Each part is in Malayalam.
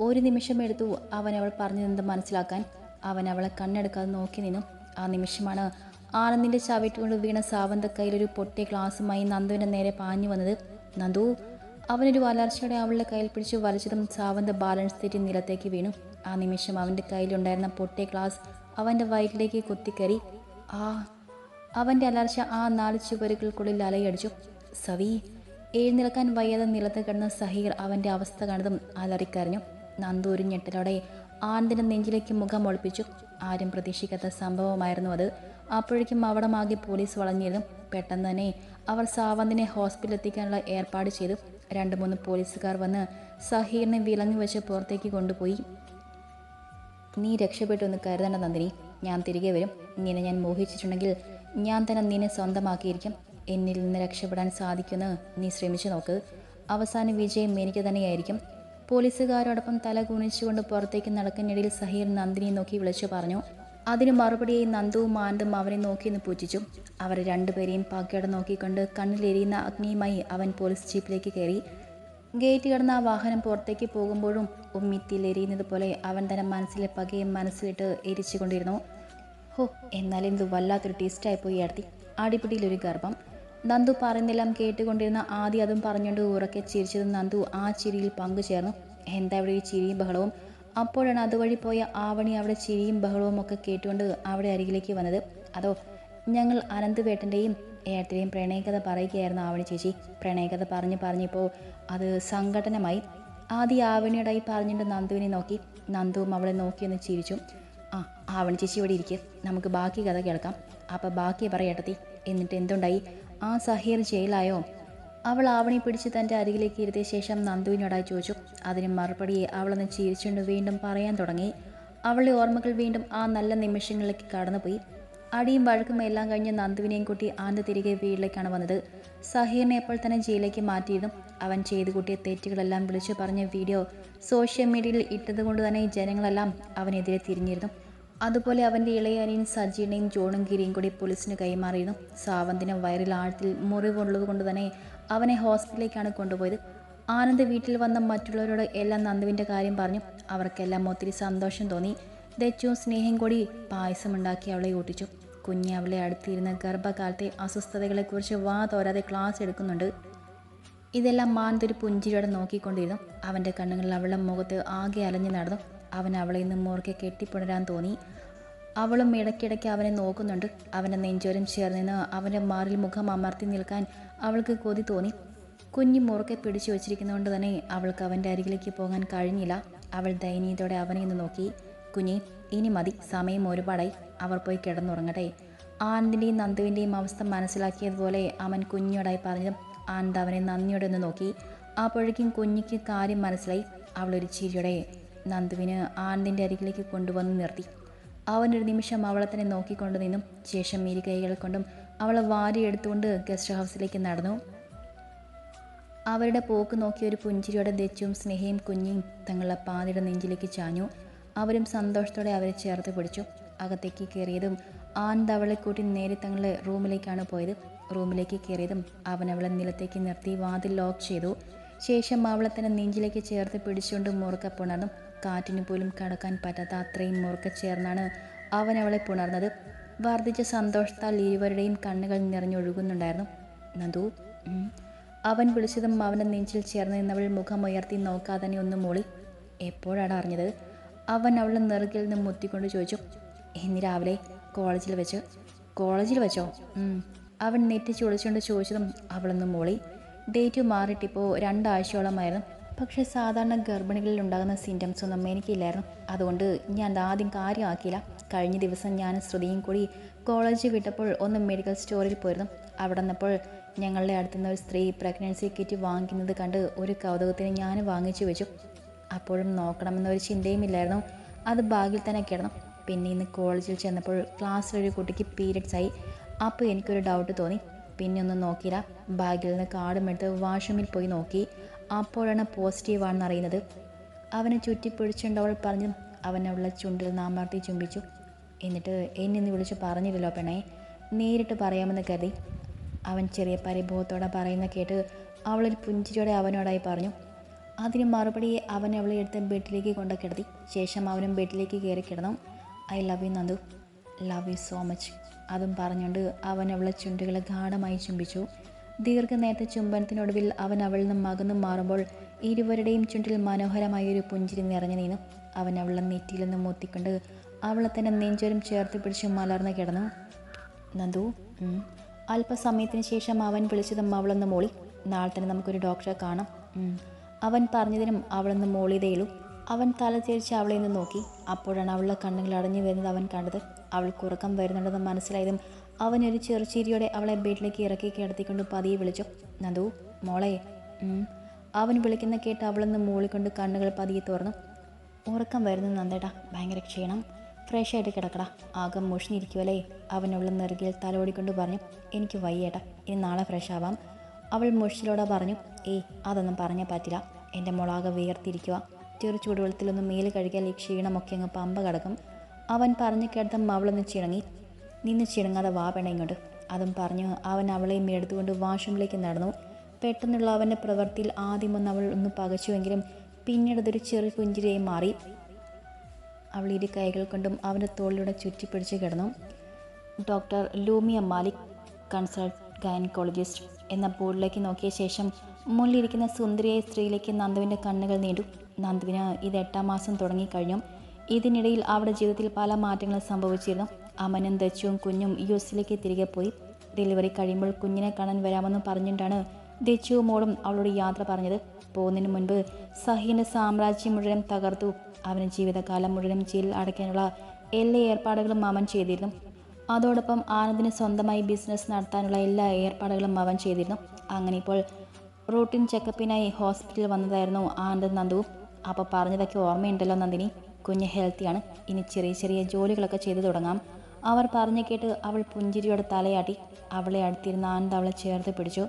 ഒരു നിമിഷം എടുത്തു അവൻ അവൾ പറഞ്ഞതെന്ത് മനസ്സിലാക്കാൻ. അവൻ അവളെ കണ്ണെടുക്കാതെ നോക്കി നിന്നു. ആ നിമിഷമാണ് ആനന്ദിന്റെ ചവിട്ടുകൊണ്ട് വീണ സാവന്ത കയ്യിലൊരു പൊട്ടിയ ഗ്ലാസുമായി നന്ദുവിന്റെ നേരെ പാഞ്ഞു വന്നത്. നന്ദു അവനൊരു വലർച്ചയോടെ അവളുടെ കയ്യിൽ പിടിച്ച് വലിച്ചതും സാവന്ത ബാലൻസ് തെറ്റി നിലത്തേക്ക് വീണു. ആ നിമിഷം അവന്റെ കയ്യിലുണ്ടായിരുന്ന പൊട്ടിയ ഗ്ലാസ് അവന്റെ വയറ്റിലേക്ക് കുത്തിക്കറി ആ അവന്റെ അലർച്ച ആ നാല് ചുവരുകൾക്കുള്ളിൽ അലയടിച്ചു. സവി എഴുന്നേൽക്കാൻ വയ്യാതെ നിലത്ത് കിടന്ന സഹീർ അവന്റെ അവസ്ഥ കണ്ടതും അലറിക്കരഞ്ഞു. നന്ദു ഒരു ഞെട്ടലോടെ ആനന്ദിന്റെ നെഞ്ചിലേക്ക് മുഖം ഒളിപ്പിച്ചു. ആരും പ്രതീക്ഷിക്കാത്ത സംഭവമായിരുന്നു അത്. അപ്പോഴേക്കും അവിടമാകെ പോലീസ് വളഞ്ഞിരുന്നു. പെട്ടെന്ന് തന്നെ അവർ സാവന്തിനെ ഹോസ്പിറ്റലിൽ എത്തിക്കാനുള്ള ഏർപ്പാട് ചെയ്തു. രണ്ട് മൂന്ന് പോലീസുകാർ വന്ന് സഹീറിനെ വിലങ്ങ് വെച്ച് പുറത്തേക്ക് കൊണ്ടുപോയി. നീ രക്ഷപ്പെട്ടു എന്ന് കരുതണ്ട നന്ദിനി. ഞാൻ തിരികെ വരും. നിന്നെ ഞാൻ മോഹിച്ചിട്ടുണ്ടെങ്കിൽ ഞാൻ തന്നെ നിന്നെ സ്വന്തമാക്കിയിരിക്കും. എന്നിൽ നിന്ന് രക്ഷപ്പെടാൻ സാധിക്കുമെന്ന് നീ ശ്രമിച്ചു നോക്ക്. അവസാന വിജയം എനിക്ക് തന്നെയായിരിക്കും. പോലീസുകാരോടൊപ്പം തല കുനിച്ചുകൊണ്ട് പുറത്തേക്ക് നടക്കുന്നിടയിൽ സഹീർ നന്ദിനിയെ നോക്കി വിളിച്ചു പറഞ്ഞു. അതിന് മറുപടിയായി നന്ദുവും ആനന്ദും അവനെ നോക്കി നിന്ന് പൂജിച്ചു. അവർ രണ്ടുപേരെയും പാക്കയോടെ നോക്കിക്കൊണ്ട് കണ്ണിലെരിയുന്ന അഗ്നിയുമായി അവൻ പോലീസ് ജീപ്പിലേക്ക് കയറി. ഗേറ്റ് കടന്ന ആ വാഹനം പുറത്തേക്ക് പോകുമ്പോഴും ഉമ്മിത്തിൽ എരിയുന്നത് പോലെ അവൻ തന്നെ മനസ്സിലെ പകയും മനസ്സിലിട്ട് എരിച്ചുകൊണ്ടിരുന്നു. ഹോ എന്നാലും ഇത് വല്ലാത്തൊരു ടേസ്റ്റായി പോയി അടുത്തി അടിപിടിയിലൊരു ഗർഭം. നന്ദു പറയുന്നെല്ലാം കേട്ടുകൊണ്ടിരുന്ന ആദ്യം അതും പറഞ്ഞുകൊണ്ട് ഉറക്കെ ചിരിച്ചത് നന്ദു ആ ചിരിയിൽ പങ്കുചേർന്നു. എന്താ ഇവിടെ ഈ ചിരിയും ബഹളവും? അപ്പോഴാണ് അതുവഴി പോയ ആവണി അവിടെ ചിരിയും ബഹളവും ഒക്കെ കേട്ടുകൊണ്ട് അവിടെ അരികിലേക്ക് വന്നത്. അതോ ഞങ്ങൾ അനന്തുവേട്ടന്റെയും ഏട്ടന്റെയും പ്രണയകഥ പറയുകയായിരുന്നു ആവണി ചേച്ചി. പ്രണയകഥ പറഞ്ഞു പറഞ്ഞപ്പോൾ അത് സംഘടനമായി. ആദ്യ ആവണിയോടായി പറഞ്ഞിട്ട് നന്ദുവിനെ നോക്കി. നന്ദുവും അവളെ നോക്കിയൊന്ന് ചിരിച്ചു. ആ ആവണി ചേച്ചി ഇവിടെ ഇരിക്കുക നമുക്ക് ബാക്കി കഥ കേൾക്കാം. അപ്പോൾ ബാക്കി പറയട്ടത്തി എന്നിട്ട് എന്തുണ്ടായി? ആ സഹീർ ജയിലായോ? അവൾ ആവണി പിടിച്ച് തന്റെ അരികിലേക്ക് ഇരുത്തിയ ശേഷം നന്ദുവിനോടായി ചോദിച്ചു. അതിന് മറുപടിയെ അവളൊന്ന് ചിരിച്ചുകൊണ്ട് വീണ്ടും പറയാൻ തുടങ്ങി. അവളുടെ ഓർമ്മകൾ വീണ്ടും ആ നല്ല നിമിഷങ്ങളിലേക്ക് കടന്നുപോയി. അടിയും വഴക്കും എല്ലാം കഴിഞ്ഞ് നന്ദുവിനെയും കൂട്ടി ആനന്ദ് തിരികെ വീട്ടിലേക്കാണ് വന്നത്. സഹീറിനെ അപ്പോൾ തന്നെ ജയിലേക്ക് മാറ്റിയിരുന്നു. അവൻ ചെയ്തു കൂട്ടിയ തെറ്റുകളെല്ലാം വിളിച്ചു പറഞ്ഞ വീഡിയോ സോഷ്യൽ മീഡിയയിൽ ഇട്ടതുകൊണ്ട് തന്നെ ജനങ്ങളെല്ലാം അവനെതിരെ തിരിഞ്ഞിരുന്നു. അതുപോലെ അവന്റെ ഇളയ അനിയൻ ജോണും ഗിരിയും കൂടി പോലീസിന് കൈമാറിയിരുന്നു. സാവന്തിന് വയറിൽ ആഴത്തിൽ മുറിവുള്ളത് കൊണ്ട് തന്നെ അവനെ ഹോസ്പിറ്റലിലേക്കാണ് കൊണ്ടുപോയത്. ആനന്ദ് വീട്ടിൽ വന്ന മറ്റുള്ളവരോട് എല്ലാം നന്ദുവിന്റെ കാര്യം പറഞ്ഞു. അവർക്കെല്ലാം ഒത്തിരി സന്തോഷം തോന്നി. ദച്ചും സ്നേഹം കൂടി പായസമുണ്ടാക്കി അവളെ ഊട്ടിച്ചു. കുഞ്ഞി അവളെ അടുത്തിരുന്ന ഗർഭകാലത്തെ അസ്വസ്ഥതകളെക്കുറിച്ച് വാ തോരാതെ ക്ലാസ് എടുക്കുന്നുണ്ട്. ഇതെല്ലാം മാനന്തൊരു പുഞ്ചിരിയോടെ നോക്കിക്കൊണ്ടിരുന്നു. അവന്റെ കണ്ണുകളിൽ അവളുടെ മുഖത്ത് ആകെ അലഞ്ഞു നടന്നു. അവൻ അവളെ നിന്ന് മുറുകെ കെട്ടിപ്പുണരാൻ തോന്നി. അവളും ഇടയ്ക്കിടയ്ക്ക് അവനെ നോക്കുന്നുണ്ട്. അവന്റെ നെഞ്ചോരം ചേർന്നിന്ന് അവന്റെ മാറിൽ മുഖം അമർത്തി നിൽക്കാൻ അവൾക്ക് കൊതി തോന്നി. കുഞ്ഞു മുറുക്കെ പിടിച്ചു വച്ചിരിക്കുന്നതുകൊണ്ട് തന്നെ അവൾക്ക് അവന്റെ അരികിലേക്ക് പോകാൻ കഴിഞ്ഞില്ല. അവൾ ദയനീയതോടെ അവനെ ഒന്ന് നോക്കി. കുഞ്ഞി ഇനി മതി. സമയം ഒരുപാടായി. അവർ പോയി കിടന്നുറങ്ങട്ടെ. ആനന്ദിന്റെയും നന്ദുവിന്റെയും അവസ്ഥ മനസ്സിലാക്കിയതുപോലെ അവൻ കുഞ്ഞോടായി പറഞ്ഞു ആനന്ദ് അവനെ നന്ദിയോടെ ഒന്ന് നോക്കി. അപ്പോഴേക്കും കുഞ്ഞിക്ക് കാര്യം മനസ്സിലായി. അവളൊരു ചിരിയോടെ നന്ദുവിന് ആനന്ദിന്റെ അരികിലേക്ക് കൊണ്ടുവന്ന് നിർത്തി. അവൻ ഒരു നിമിഷം അവളെ തന്നെ നോക്കിക്കൊണ്ട് നിന്നും ശേഷം ഇരു കൈകൾ കൊണ്ടും അവളെ വാരിയെടുത്തുകൊണ്ട് ഗസ്റ്റ് ഹൗസിലേക്ക് നടന്നു. അവരുടെ പോക്ക് നോക്കി ഒരു പുഞ്ചിരിയോടെ ദച്ചും സ്നേഹയും കുഞ്ഞിയും തങ്ങളുടെ പാതിയുടെ നെഞ്ചിലേക്ക് ചാഞ്ഞു. അവരും സന്തോഷത്തോടെ അവരെ ചേർത്ത് പിടിച്ചു. അകത്തേക്ക് കയറിയതും ആനന്ദ് അവളെ കൂട്ടി നേരെ തങ്ങളുടെ റൂമിലേക്കാണ് പോയത്. റൂമിലേക്ക് കയറിയതും അവൻ അവളെ നിലത്തേക്ക് നിർത്തി വാതിൽ ലോക്ക് ചെയ്തു. ശേഷം അവളെ തന്നെ നെഞ്ചിലേക്ക് ചേർത്ത് പിടിച്ചുകൊണ്ട് മുറുക്കെ പുണർന്നു. കാറ്റിന് പോലും കടക്കാൻ പറ്റാത്ത അത്രയും മുറുക്കെ ചേർന്നാണ് അവൻ അവളെ പുണർന്നത്. വർദ്ധിച്ച സന്തോഷത്താൽ ഇരുവരുടെയും കണ്ണുകൾ നിറഞ്ഞൊഴുകുന്നുണ്ടായിരുന്നു. നന്ദു. അവൻ വിളിച്ചതും അവന്റെ നെഞ്ചിൽ ചേർന്ന് നിന്നവൾ മുഖമുയർത്തി നോക്കാതെ തന്നെ ഒന്ന് മൂളി. എപ്പോഴാണ് അറിഞ്ഞത്? അവൻ അവളുടെ നെറുകിൽ നിന്ന് മുത്തിക്കൊണ്ട് ചോദിച്ചു. ഇന്ന് രാവിലെ കോളേജിൽ വെച്ച്. കോളേജിൽ വെച്ചോ. അവൻ നെറ്റിച്ച് ഒളിച്ചുകൊണ്ട് ചോദിച്ചതും അവളൊന്ന് മൂളി. ഡേറ്റ് മാറിയിട്ടിപ്പോൾ രണ്ടാഴ്ചയോളമായിരുന്നു. പക്ഷേ സാധാരണ ഗർഭിണികളിൽ ഉണ്ടാകുന്ന സിംറ്റംസ് ഒന്നും എനിക്കില്ലായിരുന്നു. അതുകൊണ്ട് ഞാൻ അതാദ്യം കാര്യമാക്കിയില്ല. കഴിഞ്ഞ ദിവസം ഞാൻ ശ്രുതിയും കൂടി കോളേജ് വിട്ടപ്പോൾ ഒന്ന് മെഡിക്കൽ സ്റ്റോറിൽ പോയിരുന്നു. അവിടെ നിന്നപ്പോൾ ഞങ്ങളുടെ അടുത്തുനിന്ന് ഒരു സ്ത്രീ പ്രഗ്നൻസി കിറ്റ് വാങ്ങിക്കുന്നത് കണ്ട് ഒരു കൗതുകത്തിന് ഞാൻ വാങ്ങിച്ചു വെച്ചു. അപ്പോഴും നോക്കണമെന്നൊരു ചിന്തയുമില്ലായിരുന്നു. അത് ബാഗിൽ തന്നെ കിടന്നു. പിന്നെ ഇന്ന് കോളേജിൽ ചെന്നപ്പോൾ ക്ലാസ്സിലൊരു കുട്ടിക്ക് പീരിയഡ്സ് ആയി. അപ്പോൾ എനിക്കൊരു ഡൗട്ട് തോന്നി. പിന്നെ ഒന്ന് നോക്കിയില്ല. ബാഗിൽ നിന്ന് കാർഡുമെടുത്ത് വാഷ്റൂമിൽ പോയി നോക്കി. അപ്പോഴാണ് പോസിറ്റീവാണെന്ന് അറിയുന്നത്. അവനെ ചുറ്റിപ്പിടിച്ചുണ്ടവൾ പറഞ്ഞു അവൻ അവളുടെ ചുണ്ടിൽ നാമാർത്തി ചുംബിച്ചു. എന്നിട്ട് എന്നെ വിളിച്ച് പറഞ്ഞില്ലല്ലോ പെണ്ണേ. നേരിട്ട് പറയാമെന്ന് കരുതി. അവൻ ചെറിയ പരിഭവത്തോടെ പറയുന്ന കേട്ട് അവളൊരു പുഞ്ചിരിയോടെ അവനോടായി പറഞ്ഞു. അതിന് മറുപടി അവൻ അവളെ എടുത്ത് ബെഡിലേക്ക് കൊണ്ടു കിടത്തി. ശേഷം അവനും ബെഡിലേക്ക് കയറി കിടന്നു. I love you Nandu. Love you so much. അതും പറഞ്ഞുകൊണ്ട് അവൻ അവളെ ചുണ്ടുകളെ ഗാഠമായി ചുംബിച്ചു. ദീർഘനേരത്തെ ചുംബനത്തിനൊടുവിൽ അവൻ അവളിൽ നിന്നും അകന്നു മാറുമ്പോൾ ഇരുവരുടെയും ചുണ്ടിൽ മനോഹരമായ ഒരു പുഞ്ചിരി നിറഞ്ഞു നീന്നു. അവൻ അവളെ നെറ്റിയിൽ നിന്നും മുത്തിക്കൊണ്ട് അവളെ തന്നെ നെഞ്ചോരം ചേർത്ത് പിടിച്ച് മലർന്നു കിടന്നു. നന്ദു. അല്പസമയത്തിന് ശേഷം അവൻ വിളിച്ചതും അവളൊന്ന് മോളി. നാളെ തന്നെ നമുക്കൊരു ഡോക്ടറെ കാണാം. അവൻ പറഞ്ഞതിനും അവളൊന്ന് മോളിയതേയുള്ളൂ. അവൻ തല തിരിച്ച് അവളെ നിന്ന് നോക്കി. അപ്പോഴാണ് അവളുടെ കണ്ണുകൾ അടഞ്ഞു വരുന്നത് അവൻ കണ്ടത്. അവൾക്ക് ഉറക്കം വരുന്നുണ്ടെന്ന് മനസ്സിലായതും അവൻ ഒരു ചെറുചിരിയോടെ അവളെ ബെഡിലേക്ക് ഇറക്കി കിടത്തിക്കൊണ്ട് പതിയെ വിളിച്ചു. നന്ദു മോളെ. അവൻ വിളിക്കുന്ന കേട്ട് അവളൊന്ന് മൂളിക്കൊണ്ട് കണ്ണുകൾ പതിയെ തുറന്നു. ഉറക്കം വരുന്നു നന്ദേട്ടാ ഭയങ്കര ക്ഷീണം. ഫ്രഷ് ആയിട്ട് കിടക്കടാ. ആകെ മുഷിഞ്ഞിരിക്കുമല്ലേ അവൻ അവളെ നെറുകിൽ തലോടിക്കൊണ്ട് പറഞ്ഞു. എനിക്ക് വയ്യേട്ടാ. ഇനി നാളെ ഫ്രഷ് ആവാം. അവൾ മുഷിലോടെ പറഞ്ഞു. ഏയ് അതൊന്നും പറഞ്ഞാൽ പറ്റില്ല. എന്റെ മുളാകെ വിയർത്തിരിക്കുക ചെറു ചൂടുവെള്ളത്തിലൊന്ന് മേൽ കഴുകിയാൽ ഈ ക്ഷീണമൊക്കെ അങ്ങ് പമ്പ കടക്കും. അവൻ പറഞ്ഞു കേട്ട അവളൊന്ന് ചിണങ്ങി. നിന്ന് ചിണങ്ങാതെ വാ വേണേ ഇങ്ങോട്ട്. അതും പറഞ്ഞു അവൻ അവളെയും എടുത്തുകൊണ്ട് വാഷ്റൂമിലേക്ക് നടന്നു. പെട്ടെന്നുള്ള അവന്റെ പ്രവൃത്തിയിൽ ആദ്യമൊന്ന് അവൾ ഒന്ന് പകച്ചുവെങ്കിലും പിന്നീട് അതൊരു ചെറിയ പുഞ്ചിരിയായി മാറി. അവൾ ഇരു കൈകൾ കൊണ്ടും അവന്റെ തോളിലൂടെ ചുറ്റിപ്പിടിച്ച് കിടന്നു. Doctor Lumia Malik consult gynaecologist എന്ന ബോർഡിലേക്ക് നോക്കിയ ശേഷം മുന്നിലിരിക്കുന്ന സുന്ദരിയായ സ്ത്രീയിലേക്ക് നന്ദുവിന്റെ കണ്ണുകൾ നീണ്ടു. നന്ദുവിന് ഇത് എട്ടാം മാസം തുടങ്ങിക്കഴിഞ്ഞു. ഇതിനിടയിൽ അവരുടെ ജീവിതത്തിൽ പല മാറ്റങ്ങളും സംഭവിച്ചിരുന്നു. അമനും ദച്ചുവും കുഞ്ഞും യു എസിലേക്ക് തിരികെ പോയി. ഡെലിവറി കഴിയുമ്പോൾ കുഞ്ഞിനെ കാണാൻ വരാമെന്ന് പറഞ്ഞിട്ടാണ് ദച്ചുവും മോളും അവളോട് യാത്ര പറഞ്ഞത്. പോകുന്നതിന് മുൻപ് സഹീന്റെ സാമ്രാജ്യം മുഴുവൻ തകർത്തു. അവന് ജീവിതകാലം മുഴുവൻ ജയിലിൽ അടയ്ക്കാനുള്ള എല്ലാ ഏർപ്പാടുകളും അവൻ ചെയ്തിരുന്നു. അതോടൊപ്പം ആനന്ദിന് സ്വന്തമായി ബിസിനസ് നടത്താനുള്ള എല്ലാ ഏർപ്പാടുകളും അവൻ ചെയ്തിരുന്നു. അങ്ങനെ ഇപ്പോൾ റൂട്ടീൻ ചെക്കപ്പിനായി ഹോസ്പിറ്റലിൽ വന്നതായിരുന്നു ആനന്ദ് നന്ദുവും. അപ്പോൾ പറഞ്ഞതൊക്കെ ഓർമ്മയുണ്ടല്ലോ നന്ദിനി. കുഞ്ഞ് ഹെൽത്തിയാണ് ഇനി ചെറിയ ചെറിയ ജോലികളൊക്കെ ചെയ്തു തുടങ്ങാം. അവർ പറഞ്ഞു കേട്ട് അവൾ പുഞ്ചിരിയോടെ തലയാട്ടി. അവളെ അടുത്തിരുന്ന ആനന്ദ് അവളെ ചേർത്ത് പിടിച്ചു.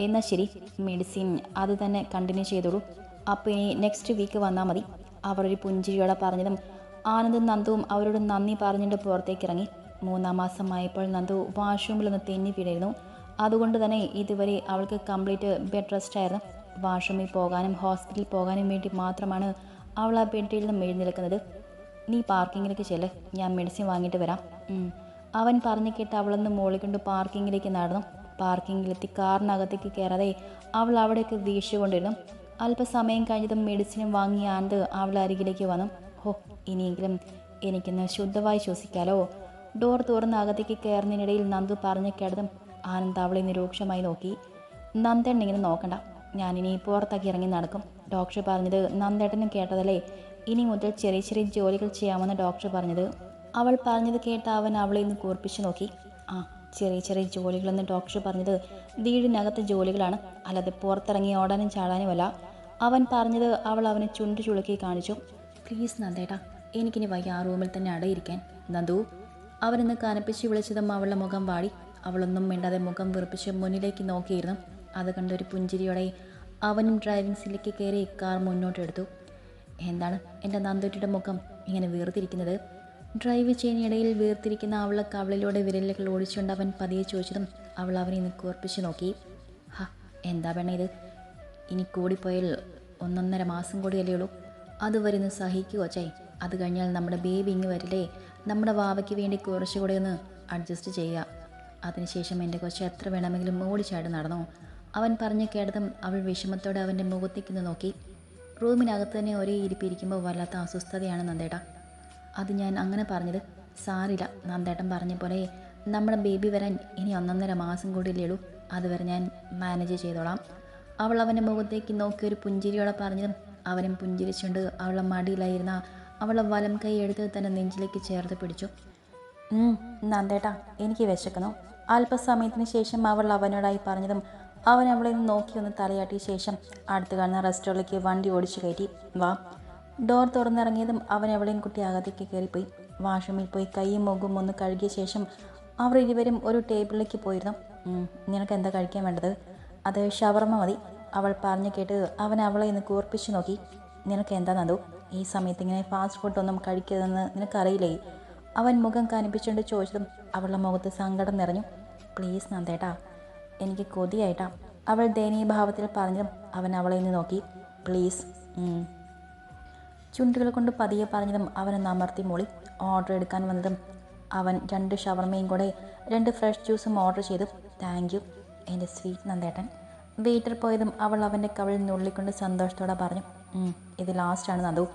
എന്നാൽ ശരി മെഡിസിൻ അത് തന്നെ കണ്ടിന്യൂ ചെയ്തോളൂ. അപ്പോൾ ഇനി നെക്സ്റ്റ് വീക്ക് വന്നാൽ മതി. അവർ ഒരു പുഞ്ചിരിയോടെ പറഞ്ഞതും ആനന്ദും നന്ദുവും അവരോട് നന്ദി പറഞ്ഞിട്ട് പുറത്തേക്ക് ഇറങ്ങി. മൂന്നാം മാസമായപ്പോൾ നന്ദു വാഷ്റൂമിലൊന്ന് തെന്നി വീടായിരുന്നു അതുകൊണ്ട് തന്നെ ഇതുവരെ അവൾക്ക് കംപ്ലീറ്റ് ബെഡ് റെസ്റ്റ് ആയിരുന്നു. വാഷ്റൂമിൽ പോകാനും ഹോസ്പിറ്റലിൽ പോകാനും വേണ്ടി മാത്രമാണ് അവൾ ആ പെട്ടിയിൽ നിന്നും എഴുന്നേൽക്കുന്നത് നീ പാർക്കിങ്ങിലേക്ക് ചെല്ല്. ഞാൻ മെഡിസിൻ വാങ്ങിയിട്ട് വരാം. അവൻ പറഞ്ഞു കേട്ട് അവളൊന്ന് മോളിക്കൊണ്ട് പാർക്കിങ്ങിലേക്ക് നടന്നു. പാർക്കിങ്ങിലെത്തി കാറിനകത്തേക്ക് കയറാതെ അവൾ അവിടേക്ക് വീശുകൊണ്ടിരുന്നു അല്പസമയം കഴിഞ്ഞതും മെഡിസിനും വാങ്ങി ആനന്ദ് അവൾ അരികിലേക്ക് വന്നു. ഹോ ഇനിയെങ്കിലും എനിക്കൊന്ന് ശുദ്ധമായി ശ്വസിക്കാലോ? ഡോർ തുറന്ന് അകത്തേക്ക് കയറുന്നതിനിടയിൽ നന്ദു പറഞ്ഞു കിടന്നും ആനന്ദ് അവളെ നിരൂക്ഷമായി നോക്കി. നന്ദൻ ഇങ്ങനെ നോക്കണ്ട. ഞാനിനി പുറത്തേക്ക് ഇറങ്ങി നടക്കും. ഡോക്ടർ പറഞ്ഞത് നന്ദേട്ടനും കേട്ടതല്ലേ? ഇനി മുതൽ ചെറിയ ചെറിയ ജോലികൾ ചെയ്യാമെന്ന് ഡോക്ടർ പറഞ്ഞത് അവൾ പറഞ്ഞത് കേട്ട അവൻ അവളെ ഇന്ന് കൂർപ്പിച്ചു നോക്കി. ആ ചെറിയ ചെറിയ ജോലികളെന്ന് ഡോക്ടർ പറഞ്ഞത് വീടിനകത്തെ ജോലികളാണ്. അല്ലാതെ പുറത്തിറങ്ങി ഓടാനും ചാടാനുമല്ല അവൻ പറഞ്ഞത് അവൾ അവനെ ചുണ്ടു ചുളുക്കി കാണിച്ചു. പ്ലീസ് നന്ദേട്ടാ എനിക്കിനി വയ്യ ആ റൂമിൽ തന്നെ അടയിരിക്കാൻ നന്ദു അവനെന്ന് കനപ്പിച്ച് വിളിച്ചതും അവളുടെ മുഖം വാടി. അവളൊന്നും മിണ്ടാതെ മുഖം വെറുപ്പിച്ച് മുന്നിലേക്ക് നോക്കിയിരുന്നു. അത് കണ്ടൊരു പുഞ്ചിരിയോടെ അവനും ഡ്രൈവിംഗ് സീറ്റിലേക്ക് കയറി കാർ മുന്നോട്ടെടുത്തു. എന്താണ് എന്റെ നന്ദുട്ടിയുടെ മുഖം ഇങ്ങനെ വീർത്തിരിക്കുന്നത്? ഡ്രൈവ് ചെയ്യുന്നതിനിടയിൽ വീർത്തിരിക്കുന്ന അവളെ കവളിലൂടെ വിരലുകൾ ഓടിച്ചുകൊണ്ട് അവൻ പതിയെ ചോദിച്ചതും അവൾ അവനെ ഇന്ന് കൂർപ്പിച്ച് നോക്കി. ഹാ എന്താ പെണ്ണ ഇത്? ഇനി കൂടിപ്പോയാൽ ഒന്നൊന്നര മാസം കൂടി അല്ലേ ഉള്ളൂ. അതുവരെ ഒന്ന് സഹിക്കുവോ ചേ അത് കഴിഞ്ഞാൽ നമ്മുടെ ബേബി ഇങ്ങ് വരില്ലേ? നമ്മുടെ വാവയ്ക്ക് വേണ്ടി കുറച്ചുകൂടെ ഒന്ന് അഡ്ജസ്റ്റ് ചെയ്യുക. അതിനുശേഷം എന്റെ കൊച്ചു എത്ര വേണമെങ്കിലും ഓടിച്ചായിട്ട് നടന്നു? അവൻ പറഞ്ഞു കേട്ടതും അവൾ വിഷമത്തോടെ അവന്റെ മുഖത്തേക്ക് നോക്കി. റൂമിനകത്ത് തന്നെ ഒരേ ഇരിപ്പിരിക്കുമ്പോൾ വല്ലാത്ത അസ്വസ്ഥതയാണ് നന്ദേട്ട. അത് ഞാൻ അങ്ങനെ പറഞ്ഞത് സാറില്ല നന്ദേട്ടൻ പറഞ്ഞ പോലെ നമ്മുടെ ബേബി വരാൻ ഇനി ഒന്നൊന്നര മാസം കൂടിയല്ലേ ഉള്ളൂ അതുവരെ ഞാൻ മാനേജ് ചെയ്തോളാം. അവൾ അവന്റെ മുഖത്തേക്ക് നോക്കി ഒരു പുഞ്ചിരിയോടെ പറഞ്ഞതും അവനും പുഞ്ചിരിച്ചുകൊണ്ട് അവളെ മടിയിലായിരുന്ന അവളെ വലം കൈ എടുത്ത് തന്നെ നെഞ്ചിലേക്ക് ചേർത്ത് പിടിച്ചു. നന്ദേട്ടാ എനിക്ക് വിശക്കുന്നു. അല്പസമയത്തിന് ശേഷം അവൾ അവനോടായി പറഞ്ഞതും അവൻ അവളെ ഒന്ന് നോക്കി ഒന്ന് തലയാട്ടിയ ശേഷം അടുത്ത് കാണുന്ന റെസ്റ്റോറന്റിലേക്ക് വണ്ടി ഓടിച്ചു കയറ്റി. വാ. ഡോർ തുറന്നിറങ്ങിയതും അവൻ അവളെയും കുട്ടി അകത്തേക്ക് കയറിപ്പോയി. വാഷ്റൂമിൽ പോയി കൈയും മുഖവും ഒന്ന് കഴുകിയ ശേഷം അവർ ഇരുവരും ഒരു ടേബിളിലേക്ക് പോയിരുന്നു. "ഉം, നിനക്ക് എന്താ കഴിക്കാൻ വേണ്ടത്? അത് ഷവർമ്മ മതി. അവൾ പറഞ്ഞു കേട്ട് അവൻ അവളെ ഇന്ന് കൂർപ്പിച്ചു നോക്കി. നിനക്ക് എന്താ നന്ദു? ഈ സമയത്ത് ഇങ്ങനെ ഫാസ്റ്റ് ഫുഡൊന്നും കഴിക്കരുതെന്ന് നിനക്കറിയില്ലേ? അവൻ മുഖം കനിപ്പിച്ചുകൊണ്ട് ചോദിച്ചതും അവളുടെ മുഖത്ത് സങ്കടം നിറഞ്ഞു. പ്ലീസ് നന്ദേട്ടാ എനിക്ക് കൊതിയായിട്ടാ. അവൾ ദയനീയ ഭാവത്തിൽ പറഞ്ഞതും അവൻ അവളെ നിന്ന് നോക്കി. പ്ലീസ് ചുണ്ടുകൾ കൊണ്ട് പതിയെ പറഞ്ഞതും അവനൊന്ന് അമർത്തി മൂളി. ഓർഡർ എടുക്കാൻ വന്നതും അവൻ രണ്ട് ഷവർമയും കൂടെ രണ്ട് ഫ്രഷ് ജ്യൂസും ഓർഡർ ചെയ്തു. താങ്ക് യു എന്റെ സ്വീറ്റ് നന്ദേട്ടൻ. വെയിറ്റർ പോയതും അവൾ അവന്റെ കവിളിൽ നുള്ളിക്കൊണ്ട് സന്തോഷത്തോടെ പറഞ്ഞു. "ഉം, ഇത് ലാസ്റ്റാണ് നന്ദു.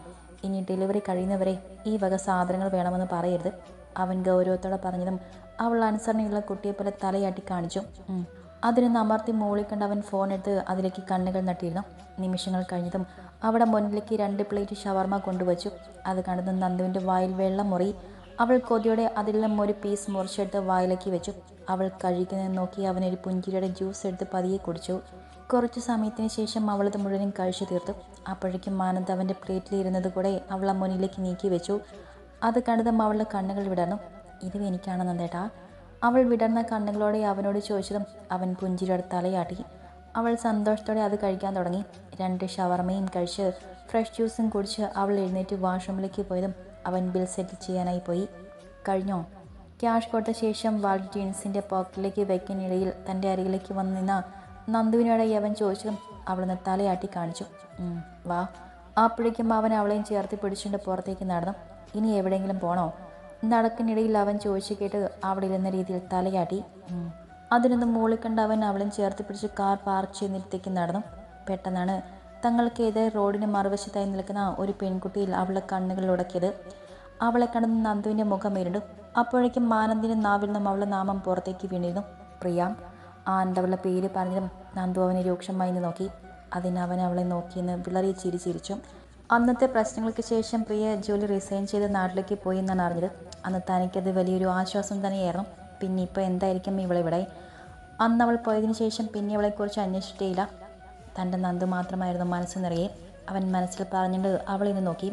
ഇനി ഡെലിവറി കഴിയുന്നവരെ ഈ വക സാധനങ്ങൾ വേണമെന്ന് പറയരുത്. അവൻ ഗൗരവത്തോടെ പറഞ്ഞതും അവൾ അനുസരണയുള്ള കുട്ടിയെ പോലെ തലയാട്ടി കാണിച്ചു. അതിനൊന്ന് അമർത്തി മുകളിൽ കണ്ട് അവൻ ഫോൺ എടുത്ത് അതിലേക്ക് കണ്ണുകൾ നട്ടിരുന്നു. നിമിഷങ്ങൾ കഴിഞ്ഞതും അവിടെ മുന്നിലേക്ക് രണ്ട് പ്ലേറ്റ് ഷവർമ കൊണ്ടുവച്ചു. അത് കണ്ടത് നന്ദുവിന്റെ വായിൽ വെള്ളം മുറി. അവൾ കൊതിയോടെ അതിൽ നിന്നും ഒരു പീസ് മുറിച്ചെടുത്ത് വായിലേക്ക് വെച്ചു. അവൾ കഴിക്കുന്നത് നോക്കി അവനൊരു പുഞ്ചിരിയുടെ ജ്യൂസ് എടുത്ത് പതിയെ കുടിച്ചു. കുറച്ച് സമയത്തിന് ശേഷം അവളത് മുഴുവനും കഴിച്ചു തീർത്തു. അപ്പോഴേക്കും മാനന്ത് അവന്റെ പ്ലേറ്റിൽ ഇരുന്നത് കൂടെ അവൾ ആ മുന്നിലേക്ക് നീക്കി വെച്ചു. അത് കണ്ടതും അവളുടെ കണ്ണുകൾ വിടർന്നു. ഇത് എനിക്കാണ് നന്ദേട്ടാ? അവൾ വിടർന്ന കണ്ണുകളോടെ അവനോട് ചോദിച്ചതും അവൻ പുഞ്ചിരിയുടെ തലയാട്ടി അവൾ സന്തോഷത്തോടെ അത് കഴിക്കാൻ തുടങ്ങി. രണ്ട് ഷവർമയും കഴിച്ച് ഫ്രഷ് ജ്യൂസും കുടിച്ച് അവൾ എഴുന്നേറ്റ് വാഷ്റൂമിലേക്ക് പോയതും അവൻ ബിൽ സെറ്റിൽ ചെയ്യാനായി പോയി. കഴിഞ്ഞോ? ക്യാഷ് കൊടുത്ത ശേഷം വാൾട്ട് ജീൻസിന്റെ പോക്കറ്റിലേക്ക് വെക്കാനിടയിൽ തന്റെ അരികിലേക്ക് വന്ന് നിന്ന നന്ദുവിനോട് അവൻ ചോദിച്ചതും അവളൊന്ന് തലയാട്ടി കാണിച്ചു. വാ. വാ അപ്പോഴേക്കും അവൻ അവളെയും ചേർത്ത് പിടിച്ചുകൊണ്ട് പുറത്തേക്ക് നടന്നു. ഇനി എവിടെയെങ്കിലും പോണോ? നടക്കിനിടയിൽ അവൻ ചോദിച്ചു കേട്ട് അവിടെ ഇരുന്ന രീതിയിൽ തലയാട്ടി. അതിനൊന്ന് മുകളിൽ കണ്ട അവൻ അവളും ചേർത്ത് പിടിച്ച് കാർ പാർക്ക് ചെയ്യുന്നിടത്തേക്ക് നടന്നു. പെട്ടെന്നാണ് തങ്ങൾക്കെതിരെ റോഡിന് മറുവശത്തായി നിൽക്കുന്ന ഒരു പെൺകുട്ടിയിൽ അവളെ കണ്ണുകൾ ഉടക്കിയത്. അവളെ കണ്ടെന്ന് നന്ദുവിന്റെ മുഖം ഇരുണ്ടു. അപ്പോഴേക്കും മാനന്ദിന്റെ നാവിൽ നിന്നും അവളുടെ നാമം പുറത്തേക്ക് വീണിരുന്നു. പ്രിയ ആനന്ദ് അവളുടെ പേര് പറഞ്ഞതും നന്ദു അവനെ രൂക്ഷമായി നോക്കി. അതിന് അവൻ അവളെ നോക്കിയെന്ന് വിളറി ചിരി ചിരിച്ചു. അന്നത്തെ പ്രശ്നങ്ങൾക്ക് ശേഷം പ്രിയ ജോലി റിസൈൻ ചെയ്ത് നാട്ടിലേക്ക് പോയി എന്നാണ് അറിഞ്ഞത്. അന്ന് തനിക്കത് വലിയൊരു ആശ്വാസം തന്നെയായിരുന്നു. പിന്നെ ഇപ്പോൾ എന്തായിരിക്കും ഇവളിവിടെ അന്ന് അവൾ പോയതിന് ശേഷം പിന്നെ അവളെക്കുറിച്ച് അന്വേഷിച്ചിട്ടേയില്ല. തന്റെ നന്ദു മാത്രമായിരുന്നു മനസ്സ് നിറയെ. അവൻ മനസ്സിൽ പറഞ്ഞുകൊണ്ട് അവളിന്ന് നോക്കി.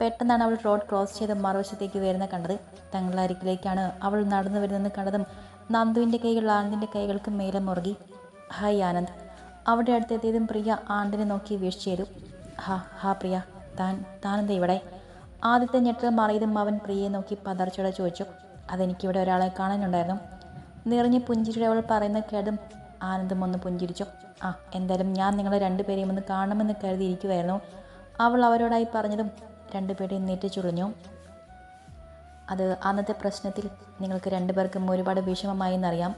പെട്ടെന്നാണ് അവൾ റോഡ് ക്രോസ് ചെയ്ത് മറുവശത്തേക്ക് വരുന്ന കണ്ടത്. തങ്ങളുടെ അരിക്കിലേക്കാണ് അവൾ നടന്നു വരുന്നതെന്ന് കണ്ടതും നന്ദുവിന്റെ കൈകൾ ആനന്ദിന്റെ കൈകൾക്ക് മേലെ മുറുകി. ഹായ് ആനന്ദ്. അവിടെ അടുത്തെത്തിയതും പ്രിയ ആനന്ദിനെ നോക്കി വീഴ്ച ചെയ്തു. ഹാ ഹാ പ്രിയ. താൻ താനെന്താ ഇവിടെ? ആദ്യത്തെ ഞെട്ടൽ മറിയതും അവൻ പ്രിയയെ നോക്കി പതർച്ചയോടെ ചോദിച്ചു. അതെനിക്കിവിടെ ഒരാളെ കാണാനുണ്ടായിരുന്നു. നിറഞ്ഞ് പുഞ്ചിരിയുടെ അവൾ പറയുന്ന കേടും ആനന്ദം ഒന്ന് പുഞ്ചിരിച്ചു. ആ എന്തായാലും ഞാൻ നിങ്ങളെ രണ്ടുപേരെയും ഒന്ന് കാണണമെന്ന് കരുതിയിരിക്കുമായിരുന്നു അവൾ അവരോടായി പറഞ്ഞതും രണ്ടുപേരെയും നെറ്റിച്ചുളിഞ്ഞു. അത് അന്നത്തെ പ്രശ്നത്തിൽ നിങ്ങൾക്ക് രണ്ടുപേർക്കും ഒരുപാട് വിഷമമായി എന്നറിയാം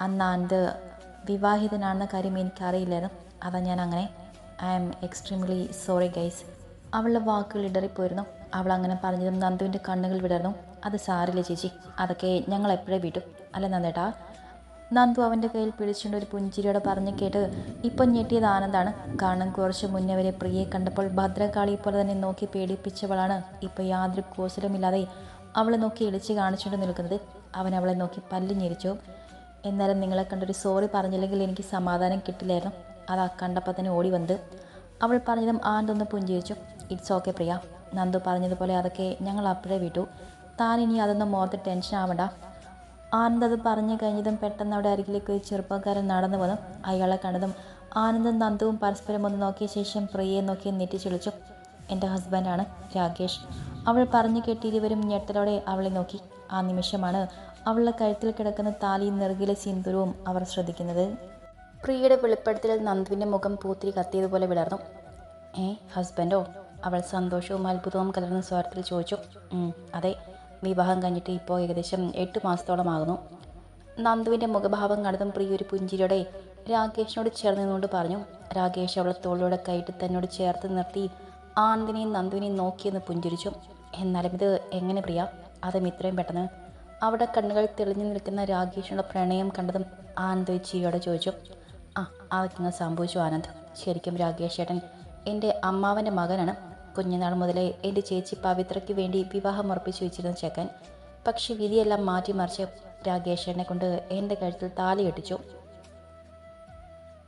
അന്ന് ആനന്ദ് വിവാഹിതനാണെന്ന കാര്യം എനിക്കറിയില്ലായിരുന്നു. അതാ ഞാൻ അങ്ങനെ I am extremely sorry guys അവളുടെ വാക്കുകൾ ഇടറിപ്പോയിരുന്നു. അവൾ അങ്ങനെ പറഞ്ഞതും നന്ദുവിന്റെ കണ്ണുകൾ വിടർന്നു. അത് സാറില്ല ചേച്ചി. അതൊക്കെ ഞങ്ങൾ എപ്പോഴേ വിട്ടു. അല്ല നന്ദേട്ടാ. നന്ദു അവന്റെ കയ്യിൽ പിടിച്ചുകൊണ്ട് ഒരു പുഞ്ചിരിയോടെ പറഞ്ഞു കേട്ട് ഇപ്പം ഞെട്ടിയത് ആനന്ദാണ്. കാരണം കുറച്ച് മുന്നേ വരെ പ്രിയെ കണ്ടപ്പോൾ ഭദ്രകാളിയെ പോലെ തന്നെ നോക്കി പേടിപ്പിച്ചവളാണ്. ഇപ്പോൾ യാതൊരു കോസലുമില്ലാതെ അവളെ നോക്കി ഇളിച്ച് കാണിച്ചുകൊണ്ട് നിൽക്കുന്നത്. അവൻ അവളെ നോക്കി പല്ല് ഞെരിച്ചു. എന്നാലും നിങ്ങളെ കണ്ടൊരു സോറി പറഞ്ഞില്ലെങ്കിൽ എനിക്ക് സമാധാനം കിട്ടില്ലായിരുന്നു. അതാ കണ്ടപ്പോൾ തന്നെ ഓടി വന്ന്. അവൾ പറഞ്ഞതും ആനന്ദ് ഒന്ന് പുഞ്ചിരിച്ചു. ഇറ്റ്സ് ഓക്കെ പ്രിയ. നന്ദു പറഞ്ഞതുപോലെ അതൊക്കെ ഞങ്ങൾ അപ്പോഴേ വിട്ടു. താൻ ഇനി അതൊന്നും ഓർത്ത് ടെൻഷൻ ആവണ്ട. ആനന്ദ് അത് പറഞ്ഞു കഴിഞ്ഞതും പെട്ടെന്ന് അവിടെ അരികിലേക്ക് ഒരു ചെറുപ്പക്കാരൻ നടന്നു വന്നു. അയാളെ കണ്ടതും ആനന്ദും നന്ദുവും പരസ്പരം ഒന്ന് നോക്കിയ ശേഷം പ്രിയയെ നോക്കി നെറ്റിച്ചുളിച്ചു എന്റെ ഹസ്ബൻഡാണ് രാകേഷ്. അവൾ പറഞ്ഞു കെട്ടിയിരുവരും ഞെട്ടലോടെ അവളെ നോക്കി. ആ നിമിഷമാണ് അവളുടെ കഴുത്തിൽ കിടക്കുന്ന താലിയും നെറുകിലെ സിന്ദൂരവും അവർ ശ്രദ്ധിക്കുന്നത്. പ്രിയയുടെ വെളിപ്പെടുത്തലിൽ നന്ദുവിന്റെ മുഖം പൂത്തിരി കത്തിയതുപോലെ വിളർന്നു. ഏ ഹസ്ബൻഡോ? അവൾ സന്തോഷവും അത്ഭുതവും കലർന്ന സ്വരത്തിൽ ചോദിച്ചു. അതെ. വിവാഹം കഴിഞ്ഞിട്ട് ഇപ്പോൾ ഏകദേശം എട്ട് മാസത്തോളം ആകുന്നു നന്ദുവിന്റെ മുഖഭാവം കണ്ടതും പ്രിയ ഒരു പുഞ്ചിരിയോടെ രാകേഷിനോട് ചേർന്ന് നിന്നുകൊണ്ട് പറഞ്ഞു. രാകേഷ് അവളെ തോളിലൂടെ കൈയിട്ട് തന്നോട് ചേർത്ത് നിർത്തി ആനന്ദിനെയും നന്ദുവിനെയും നോക്കിയെന്ന് പുഞ്ചിരിച്ചു. എന്നാലും ഇത് എങ്ങനെ പ്രിയ? അതും ഇത്രയും പെട്ടെന്ന്? അവിടെ കണ്ണുകൾ തെളിഞ്ഞു നിൽക്കുന്ന രാകേഷിനുള്ള പ്രണയം കണ്ടതും ആനന്ദ് ചിരിയോടെ ചോദിച്ചു. ആ അതൊക്കെ ഇങ്ങനെ സംഭവിച്ചു ആനന്ദ്. ശരിക്കും രാകേഷ് ചേട്ടൻ എന്റെ അമ്മാവന്റെ മകനാണ്. കുഞ്ഞുനാൾ മുതലേ എന്റെ ചേച്ചി പവിത്രയ്ക്ക് വേണ്ടി വിവാഹം ഉറപ്പിച്ചു വെച്ചിരുന്ന ചെക്കൻ. പക്ഷെ വിധിയെല്ലാം മാറ്റിമറിച്ച് രാകേഷേട്ടനെ കൊണ്ട് എന്റെ കഴുത്തിൽ താലി കെട്ടിച്ചു.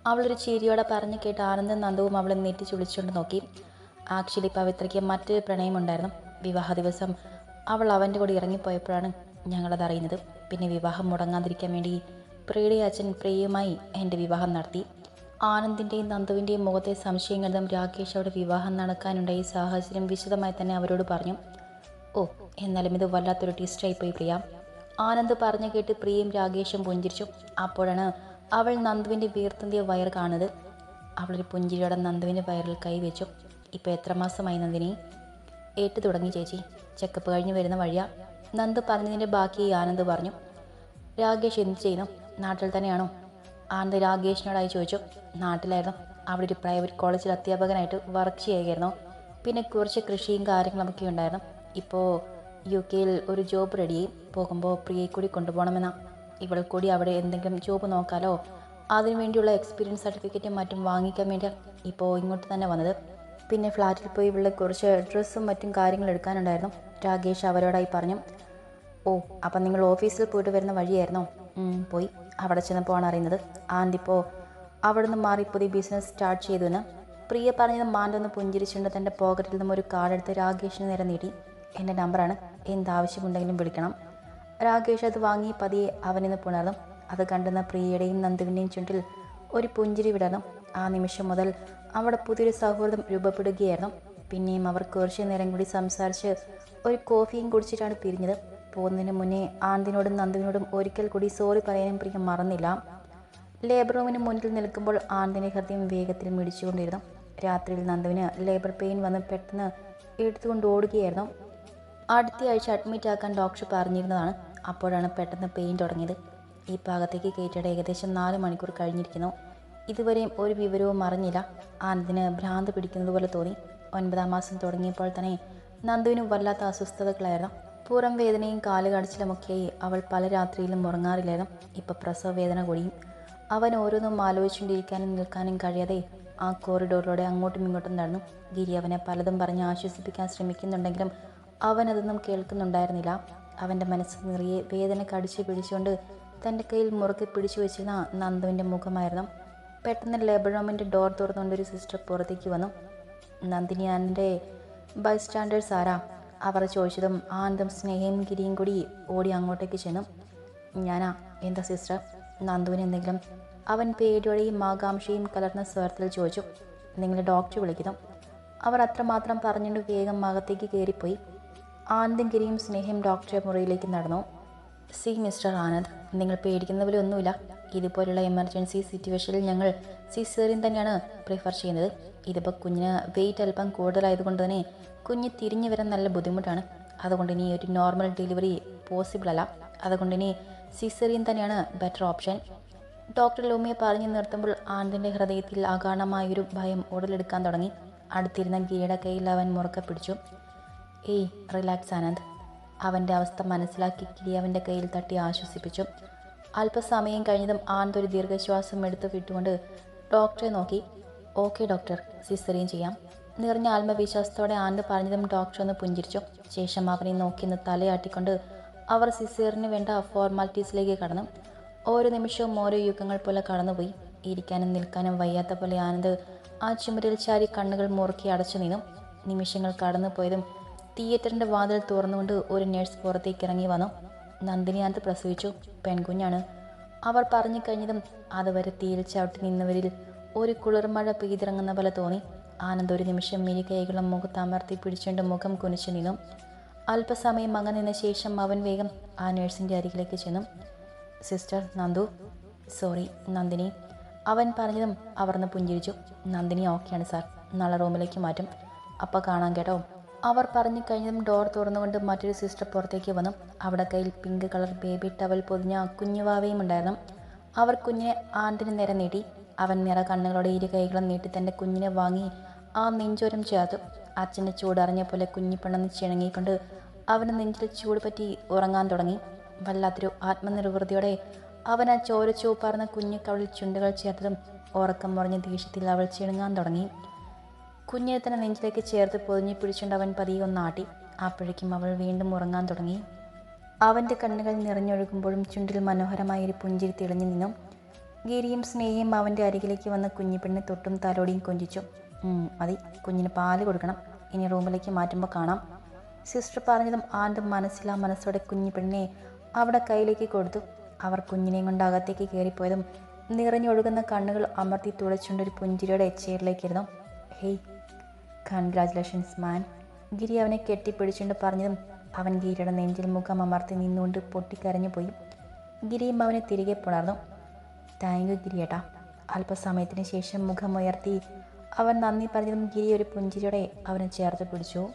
അവളൊരു ചിരിയോടെ പറഞ്ഞു കേട്ട് ആനന്ദും നന്ദവും അവളെ നെറ്റി ചുളിച്ചുകൊണ്ട് നോക്കി. ആക്ച്വലി പവിത്രയ്ക്ക് മറ്റൊരു പ്രണയമുണ്ടായിരുന്നു. വിവാഹ ദിവസം അവൾ അവന്റെ കൂടെ ഇറങ്ങിപ്പോയപ്പോഴാണ് ഞങ്ങളത് അറിയുന്നത് പിന്നെ വിവാഹം മുടങ്ങാതിരിക്കാൻ വേണ്ടി പ്രിയയുടെ അച്ഛൻ പ്രിയയുമായി എന്റെ വിവാഹം നടത്തി. ആനന്ദിന്റെയും നന്ദുവിന്റെയും മുഖത്തെ സംശയം കണ്ടതും രാകേഷ് അവിടെ വിവാഹം നടക്കാനുണ്ടായ സാഹചര്യം വിശദമായി തന്നെ അവരോട് പറഞ്ഞു. ഓ എന്നാലും ഇത് വല്ലാത്തൊരു ട്വിസ്റ്റായി പോയി പ്രിയ. ആനന്ദ് പറഞ്ഞു കേട്ട് പ്രിയയും രാകേഷും പുഞ്ചിരിച്ചു. അപ്പോഴാണ് അവൾ നന്ദുവിന്റെ വീർത്തിന്റെ വയർ കാണുന്നത്. അവളൊരു പുഞ്ചിരിയോടെ നന്ദുവിന്റെ വയറിൽ കൈവച്ചു. ഇപ്പോൾ എത്ര മാസമായി നന്ദിനി? ഏറ്റു തുടങ്ങി ചേച്ചി. ചെക്കപ്പ് കഴിഞ്ഞ് വരുന്ന വഴിയാ. നന്ദു പറഞ്ഞതിന്റെ ബാക്കി ആനന്ദ് പറഞ്ഞു. രാകേഷ് എന്ത് ചെയ്യുന്നു? നാട്ടിൽ തന്നെയാണോ? ആനന്ദ് രാഗേഷിനോടായി ചോദിച്ചു. നാട്ടിലായിരുന്നു. അവിടെ ഒരു പ്രൈവറ്റ് കോളേജിൽ അധ്യാപകനായിട്ട് വർക്ക് ചെയ്യുകയായിരുന്നു. പിന്നെ കുറച്ച് കൃഷിയും കാര്യങ്ങളൊക്കെ ഉണ്ടായിരുന്നു. ഇപ്പോൾ യു കെയിൽ ഒരു ജോബ് റെഡിയായി പോകുമ്പോൾ പ്രിയയെ കൂടി കൊണ്ടുപോകണമെന്നാ. ഇവൾ കൂടി അവിടെ എന്തെങ്കിലും ജോബ് നോക്കാലോ? അതിനു വേണ്ടിയുള്ള എക്സ്പീരിയൻസ് സർട്ടിഫിക്കറ്റും മറ്റും വാങ്ങിക്കാൻ വേണ്ടി ഇപ്പോൾ ഇങ്ങോട്ട് തന്നെ വന്നത്. പിന്നെ ഫ്ലാറ്റിൽ പോയി ഇവളുടെ കുറച്ച് ഡ്രസ്സും മറ്റും കാര്യങ്ങൾ എടുക്കാനുണ്ടായിരുന്നു. രാകേഷ് അവരോടായി പറഞ്ഞു ഓ അപ്പം നിങ്ങൾ ഓഫീസിൽ പോയിട്ട് വരുന്ന വഴിയായിരുന്നോ? പോയി. അവിടെ ചെന്നപ്പോഴാണ് അറിയുന്നത് ആന്റിപ്പോൾ അവിടെ നിന്ന് മാറി പുതിയ ബിസിനസ് സ്റ്റാർട്ട് ചെയ്തു എന്ന് പ്രിയ പറഞ്ഞത് മാന്റൊന്ന് പുഞ്ചിരിച്ചുകൊണ്ട് തന്റെ പോക്കറ്റിൽ നിന്നും ഒരു കാർഡ് എടുത്ത് രാകേഷിന് നേരെ നീട്ടി എന്റെ നമ്പറാണ് എന്താവശ്യമുണ്ടെങ്കിലും വിളിക്കണം. രാകേഷ് അത് വാങ്ങി പതിയെ അവനിന്ന് പുണർന്നു. അത് കണ്ടുന്ന പ്രിയയുടെയും നന്ദുവിന്റെയും ചുണ്ടിൽ ഒരു പുഞ്ചിരി വിടർന്നു. ആ നിമിഷം മുതൽ അവിടെ പുതിയൊരു സൗഹൃദം രൂപപ്പെടുകയായിരുന്നു. പിന്നെയും അവർ കുറച്ചു നേരം കൂടി സംസാരിച്ച് ഒരു കോഫിയും കുടിച്ചിട്ടാണ് പിരിഞ്ഞത്. പോകുന്നതിന് മുന്നേ ആന്തിനോടും നന്ദുവിനോടും ഒരിക്കൽ കൂടി സോറി പറയാനും പ്രിയ മറന്നില്ല. ലേബർ റൂമിന് മുന്നിൽ നിൽക്കുമ്പോൾ ആന്തിന്റെ ഹൃദയം വേഗത്തിൽ മിടിച്ചുകൊണ്ടിരുന്നു. രാത്രിയിൽ നന്ദുവിന് ലേബർ പെയിൻ വന്ന് പെട്ടെന്ന് എടുത്തുകൊണ്ട് ഓടുകയായിരുന്നു. അടുത്ത ആഴ്ച അഡ്മിറ്റ് ആക്കാൻ ഡോക്ടർ പറഞ്ഞിരുന്നതാണ്. അപ്പോഴാണ് പെട്ടെന്ന് പെയിൻ തുടങ്ങിയത്. ഈ ഭാഗത്തേക്ക് കയറ്റിയുടെ ഏകദേശം നാല് മണിക്കൂർ കഴിഞ്ഞിരിക്കുന്നു. ഇതുവരെയും ഒരു വിവരവും അറിഞ്ഞില്ല. ആനന്ദിന് ഭ്രാന്ത് പിടിക്കുന്നത് പോലെ തോന്നി. ഒൻപതാം മാസം തുടങ്ങിയപ്പോൾ തന്നെ നന്ദുവിനും വല്ലാത്ത അസ്വസ്ഥതകളായിരുന്നു. പുറം വേദനയും കാലുകടച്ചിലുമൊക്കെയായി അവൾ പല രാത്രിയിലും ഉറങ്ങാറില്ലായിരുന്നു. ഇപ്പം പ്രസവ വേദന കൂടിയും അവൻ ഓരോന്നും ആലോചിച്ചുകൊണ്ടിരിക്കാനും നിൽക്കാനും കഴിയാതെ ആ കോറിഡോറിലൂടെ അങ്ങോട്ടും ഇങ്ങോട്ടും നടന്നു. ഗിരി അവനെ പലതും പറഞ്ഞ് ആശ്വസിപ്പിക്കാൻ ശ്രമിക്കുന്നുണ്ടെങ്കിലും അവൻ അതൊന്നും കേൾക്കുന്നുണ്ടായിരുന്നില്ല. അവന്റെ മനസ്സ് നിറയെ വേദന കടിച്ചു പിടിച്ചുകൊണ്ട് തന്റെ കയ്യിൽ മുറുക്കി പിടിച്ചു വെച്ചിരുന്ന നന്ദുവിന്റെ മുഖമായിരുന്നു. പെട്ടെന്ന് ലേബർ റൂമിന്റെ ഡോർ തുറന്നുകൊണ്ട് ഒരു സിസ്റ്റർ പുറത്തേക്ക് വന്നു. നന്ദിനി ആന്റെ ബൈ സ്റ്റാൻഡേർഡ് ആരാ? അവർ ചോദിച്ചതും ആനന്ദം സ്നേഹയും ഗിരിയും കൂടി ഓടി അങ്ങോട്ടേക്ക് ചെന്നു? ഞാനാ എന്താ സിസ്റ്റർ? നന്ദുവിന് എന്തെങ്കിലും? അവൻ പേടിയോടെയും ആകാംക്ഷയും കലർന്ന സ്വരത്തിൽ ചോദിച്ചു. നിങ്ങൾ ഡോക്ടർ വിളിക്കുന്നു. അവർ അത്രമാത്രം പറഞ്ഞുകൊണ്ട് വേഗം അകത്തേക്ക് കയറിപ്പോയി. ആനന്ദും ഗിരിയും സ്നേഹയും ഡോക്ടറെ മുറിയിലേക്ക് നടന്നു. സി മിസ്റ്റർ ആനന്ദ് നിങ്ങൾ പേടിക്കുന്ന പോലെ ഒന്നുമില്ല. ഇതുപോലുള്ള എമർജൻസി സിറ്റുവേഷനിൽ ഞങ്ങൾ സിസേറിയൻ തന്നെയാണ് പ്രിഫർ ചെയ്യുന്നത്. ഇതിപ്പോൾ കുഞ്ഞിന് വെയിറ്റ് അല്പം കൂടുതലായതുകൊണ്ട് തന്നെ കുഞ്ഞ് തിരിഞ്ഞു വരാൻ നല്ല ബുദ്ധിമുട്ടാണ്. അതുകൊണ്ട് ഇനി ഒരു നോർമൽ ഡെലിവറി പോസിബിൾ അല്ല. അതുകൊണ്ട് ഇനി സിസേറിയൻ തന്നെയാണ് ബെറ്റർ ഓപ്ഷൻ ഡോക്ടർ ലൂമിയെ പറഞ്ഞു നിർത്തുമ്പോൾ ആനന്ദിന്റെ ഹൃദയത്തിൽ അകാരണമായൊരു ഭയം ഉടലെടുക്കാൻ തുടങ്ങി. അടുത്തിരുന്ന ഗീയുടെ കയ്യിൽ അവൻ മുറുക്ക പിടിച്ചു. ഏയ് റിലാക്സ് ആനന്ദ്. അവന്റെ അവസ്ഥ മനസ്സിലാക്കി കിരി അവന്റെ കയ്യിൽ തട്ടി ആശ്വസിപ്പിച്ചു. അല്പസമയം കഴിഞ്ഞതും ആനന്ദ് ഒരു ദീർഘശ്വാസം എടുത്ത് വിട്ടുകൊണ്ട് ഡോക്ടറെ നോക്കി. Okay doctor. സിസറിയും ചെയ്യാം. നിറഞ്ഞ ആത്മവിശ്വാസത്തോടെ ആനന്ദ് പറഞ്ഞതും ഡോക്ടർ ഒന്ന് പുഞ്ചിരിച്ചു. ശേഷം അവനെ നോക്കി നിന്ന് തലയാട്ടിക്കൊണ്ട് അവർ സിസേറിന് വേണ്ട ഫോർമാലിറ്റീസിലേക്ക് കടന്നു. ഓരോ നിമിഷവും ഓരോ യുഗങ്ങൾ പോലെ കടന്നുപോയി. ഇരിക്കാനും നിൽക്കാനും വയ്യാത്ത പോലെ ആനന്ദ് ആ ചുമരിൽ ചാരി കണ്ണുകൾ മുറുക്കി അടച്ചു നിന്നു. നിമിഷങ്ങൾ കടന്നു പോയതും തിയേറ്ററിന്റെ വാതിൽ തുറന്നുകൊണ്ട് ഒരു നേഴ്സ് പുറത്തേക്ക് ഇറങ്ങി വന്നു. നന്ദിനി ആനന്ദ് പ്രസവിച്ചു. പെൺകുഞ്ഞാണ്. അവർ പറഞ്ഞു കഴിഞ്ഞതും അതുവരെ തീയിൽ ചവിട്ടി നിന്നവരിൽ ഒരു കുളിർമഴ പെയ്തിറങ്ങുന്ന പോലെ തോന്നി. ആനന്ദ് ഒരു നിമിഷം ഇരു കൈകളും മുഖത്ത് അമർത്തി പിടിച്ചുകൊണ്ട് മുഖം കുനിച്ചു നിന്നു. അല്പസമയം അങ്ങ് നിന്ന ശേഷം അവൻ വേഗം ആ നേഴ്സിന്റെ അരികിലേക്ക് ചെന്നു. സിസ്റ്റർ നന്ദു. സോറി നന്ദിനി. അവൻ പറഞ്ഞതും അവർന്ന് പുഞ്ചിരിച്ചു. നന്ദിനി ഓക്കെയാണ് സാർ. നാളെ റൂമിലേക്ക് മാറ്റും. അപ്പോൾ കാണാം കേട്ടോ. അവർ പറഞ്ഞു കഴിഞ്ഞതും ഡോർ തുറന്നുകൊണ്ട് മറ്റൊരു സിസ്റ്റർ പുറത്തേക്ക് വന്നു. അവിടെ കയ്യിൽ പിങ്ക് കളർ ബേബി ടവൽ പൊതിഞ്ഞ കുഞ്ഞുവാവയും ഉണ്ടായിരുന്നു. അവർ കുഞ്ഞിനെ ആണ്ടിന് നേരെ നീട്ടി അവൻ നിറ കണ്ണുകളോടെ ഇരു കൈകളും നീട്ടി തന്റെ കുഞ്ഞിനെ വാങ്ങി ആ നെഞ്ചോരം ചേർത്തു. അച്ഛന്റെ ചൂടറിഞ്ഞ പോലെ കുഞ്ഞിപ്പെണ്ണെന്ന് ചിണങ്ങിക്കൊണ്ട് അവന് നെഞ്ചിൽ ചൂട് പറ്റി ഉറങ്ങാൻ തുടങ്ങി. വല്ലാത്തൊരു ആത്മനിർവൃതിയോടെ അവൻ ആ ചോര ചുവപ്പാർന്ന കുഞ്ഞു കവളിൽ ചുണ്ടുകൾ ചേർത്തതും ഉറക്കം മുറഞ്ഞ ദേഷ്യത്തിൽ അവൾ ചിണുങ്ങാൻ തുടങ്ങി. കുഞ്ഞിനെ തന്നെ നെഞ്ചിലേക്ക് ചേർത്ത് പൊതിഞ്ഞു പിടിച്ചുകൊണ്ട് അവൻ പതിയെ ഒന്നാട്ടി അപ്പോഴേക്കും അവൾ വീണ്ടും ഉറങ്ങാൻ തുടങ്ങി. അവന്റെ കണ്ണുകൾ നിറഞ്ഞൊഴുകുമ്പോഴും ചുണ്ടിൽ മനോഹരമായ ഒരു പുഞ്ചിരി തെളിഞ്ഞു നിന്നു. ഗിരിയും സ്നേഹയും അവന്റെ അരികിലേക്ക് വന്ന് കുഞ്ഞിപ്പെണ്ണിനെ തൊട്ടും തലോടിയും കൊഞ്ചിച്ചു. "ഉം, മതി. കുഞ്ഞിന് പാൽ കൊടുക്കണം. ഇനി റൂമിലേക്ക് മാറ്റുമ്പോൾ കാണാം. സിസ്റ്റർ പറഞ്ഞതും ആന്റെ മനസ്സിലാ മനസ്സോടെ കുഞ്ഞിപ്പെണ്ണിനെ അവിടെ കയ്യിലേക്ക് കൊടുത്തു. അവർ കുഞ്ഞിനെയും കൊണ്ട് അകത്തേക്ക് കയറിപ്പോയതും നിറഞ്ഞൊഴുകുന്ന കണ്ണുകൾ അമർത്തി തുളച്ചുകൊണ്ടൊരു പുഞ്ചിരിയുടെ ഇരുന്നു ഹേയ് കൺഗ്രാറ്റുലേഷൻസ് മാൻ ഗിരി അവനെ കെട്ടിപ്പിടിച്ചുകൊണ്ട് പറഞ്ഞതും അവൻ ഗിരിയുടെ നെഞ്ചിൽ മുഖം അമർത്തി നിന്നുകൊണ്ട് പൊട്ടിക്കരഞ്ഞു പോയി. ഗിരിയും അവനെ തിരികെ പുണർന്നു. Thank you ഗിരിയേട്ടാ. അല്പസമയത്തിന് ശേഷം മുഖമുയർത്തി അവൻ നന്ദി പറഞ്ഞതും ഗിരി ഒരു പുഞ്ചിരിയോടെ അവനെ ചേർത്ത് പിടിച്ചു.